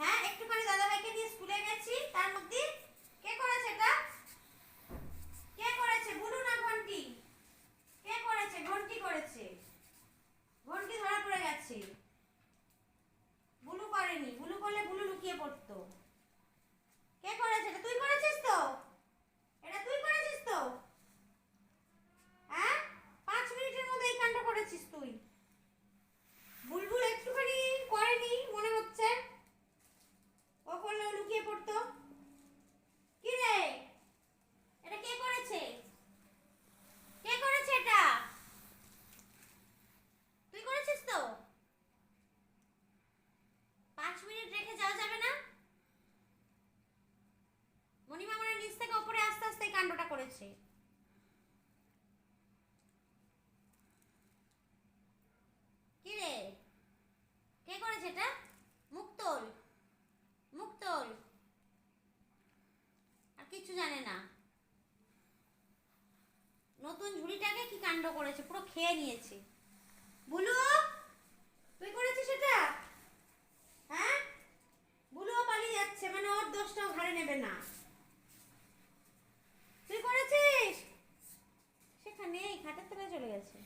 হ্যাঁ একটুখানি দাদাভাইকে নিয়ে স্কুলে গেছি, তার মধ্যে কে করেছে কে করেছে? কে করেছে? করেছে। ঘন্টি ধরা পড়ে গেছে বুলু করেনি বুলু করলে বুলু লুকিয়ে পড়তো কে করেছে এটা তুই করেছিস তো এটা তুই করেছিস তো হ্যাঁ পাঁচ মিনিটের মধ্যে এই কাণ্ড করেছিস তুই বুলবুল একটুখানি করেনি মনে হচ্ছে ও করলে ও লুকিয়ে পড়তো কি রে এটা কে করেছে কে করেছে এটা তুই করেছিস তো পাঁচ রেখে যাওয়া যাবে না? মণিমা মনে নিচ থেকে ওপরে আস্তে আস্তে কাণ্ডটা করেছে। কি করেছে এটা? আর কিছু জানে না। নতুন ঝুড়িটাকে কি কাণ্ড করেছে? পুরো খেয়ে নিয়েছে। বুলু! দেবে না। তুই করেছিস? সেখানে খাটের তলায় চলে গেছে।